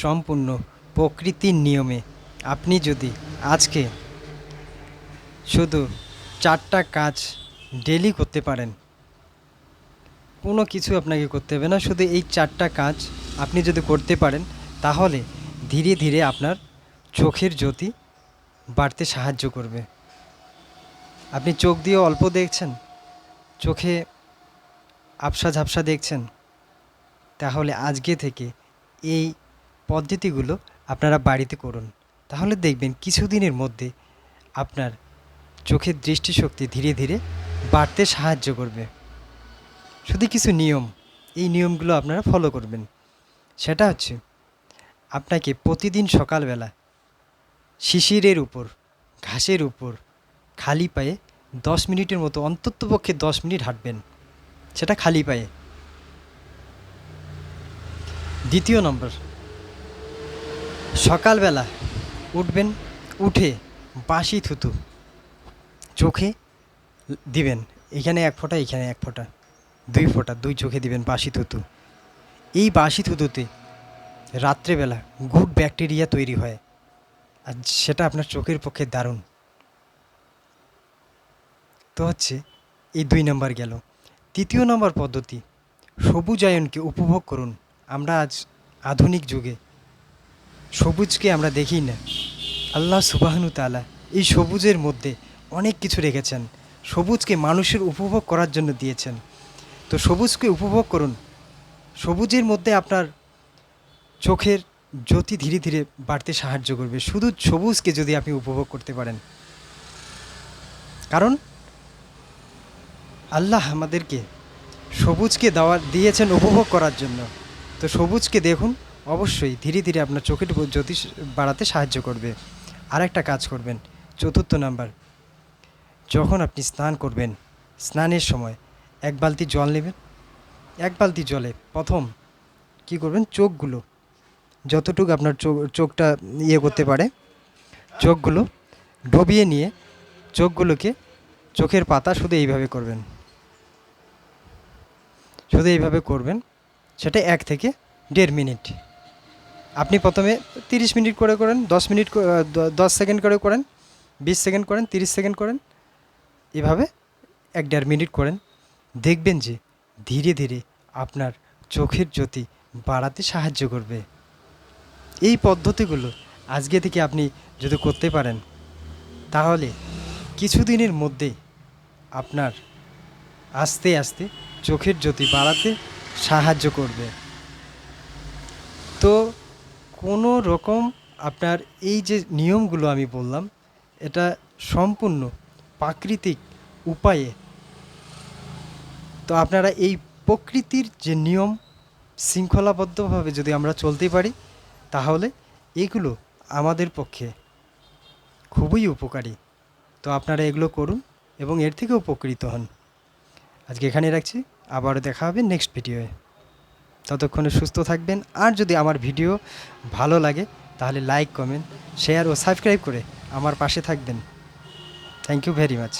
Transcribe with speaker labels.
Speaker 1: সম্পূর্ণ প্রকৃতির নিয়মে। আপনি যদি আজকে শুধু চারটা কাজ ডেলি করতে পারেন, কোনো কিছু আপনাকে করতে হবে না, শুধু এই চারটা কাজ আপনি যদি করতে পারেন, তাহলে ধীরে ধীরে আপনার চোখের জ্যোতি বাড়তে সাহায্য করবে। আপনি চোখ দিয়ে অল্প দেখছেন, চোখে আবসা ঝাপসা দেখছেন, তাহলে আজকে থেকে এই পদ্ধতিগুলো আপনারা বাড়িতে করুন। তাহলে দেখবেন কিছুদিনের মধ্যে আপনার চোখের দৃষ্টিশক্তি ধীরে ধীরে বাড়তে সাহায্য করবে। শুধু কিছু নিয়ম, এই নিয়মগুলো আপনারা ফলো করবেন। সেটা হচ্ছে, আপনাকে প্রতিদিন সকালবেলা শিশিরের উপর, ঘাসের উপর, খালি পায়ে দশ মিনিটের মতো, অন্ততপক্ষে দশ মিনিট হাঁটবেন। সেটা খালি পায়ে। দ্বিতীয় নম্বর সকালবেলা উঠবেন, উঠে বাসি থুতু চোখে দিবেন। এখানে এক ফোঁটা, এখানে এক ফোঁটা, দুই ফোঁটা, দুই চোখে দিবেন বাসি থুতু। এই বাসি থুতুতে রাত্রেবেলা গুড ব্যাকটেরিয়া তৈরি হয়। আর সেটা আপনার চোখের পক্ষে দারুণ। তো হচ্ছে এই দুই নম্বর গেল। তৃতীয় নম্বর পদ্ধতি, সবুজায়নকে উপভোগ করুন। আমরা আজ আধুনিক যুগে সবুজকে আমরা দেখি না। আল্লাহ সুবাহনু তালা এই সবুজের মধ্যে অনেক কিছু রেখেছেন। সবুজকে মানুষের উপভোগ করার জন্য দিয়েছেন। তো সবুজকে উপভোগ করুন। সবুজের মধ্যে আপনার চোখের জ্যোতি ধীরে ধীরে বাড়তে সাহায্য করবে। শুধু সবুজকে যদি আপনি উপভোগ করতে পারেন। কারণ আল্লাহ আমাদেরকে সবুজকে দেওয়া, দিয়েছেন উপভোগ করার জন্য। তো সবুজকে দেখুন। অবশ্যই ধীরে ধীরে আপনার চোখের উপর জ্যোতি বাড়াতে সাহায্য করবে। আর একটা কাজ করবেন, চতুর্থ নাম্বার। যখন আপনি স্নান করবেন, স্নানের সময় এক বালতি জল নেবেন, এক বালতি জলে প্রথম কি করবেন? চোখগুলো, যতটুকু আপনার চোখ চোখটা ইয়ে করতে পারে, চোখগুলো ডুবিয়ে নিয়ে চোখগুলোকে চোখের পাতা শুধু এইভাবে করবেন। শুধু এইভাবে করবেন, সেটা এক থেকে দেড় মিনিট। আপনি প্রথমে তিরিশ মিনিট করে করেন দশ মিনিট ক- আহ, দ- দশ সেকেন্ড করে করেন বিশ সেকেন্ড করেন তিরিশ সেকেন্ড করেন এভাবে এক দেড় মিনিট করেন। দেখবেন যে ধীরে ধীরে আপনার চোখের জ্যোতি বাড়াতে সাহায্য করবে। এই পদ্ধতিগুলো আজকে থেকে আপনি যদি করতে পারেন তাহলে কিছুদিনের মধ্যে আপনার আস্তে আস্তে চোখের জ্যোতি বাড়াতে সাহায্য করবে। তো কোনো রকম আপনার এই যে নিয়মগুলো আমি বললাম, এটা সম্পূর্ণ প্রাকৃতিক উপায়ে। তো আপনারা এই প্রকৃতির যে নিয়ম শৃঙ্খলাবদ্ধভাবে যদি আমরা চলতে পারি, তাহলে এগুলো আমাদের পক্ষে খুবই উপকারী। তো আপনারা এগুলো করুন এবং এর থেকে উপকৃত হন। আজকে এখানে রাখছি। আবারও দেখা হবে নেক্সট ভিডিওয়ে। ততক্ষণে সুস্থ থাকবেন। আর যদি আমার ভিডিও ভালো লাগে, তাহলে লাইক কমেন্ট শেয়ার ও সাবস্ক্রাইব করে আমার পাশে থাকবেন। Thank you very much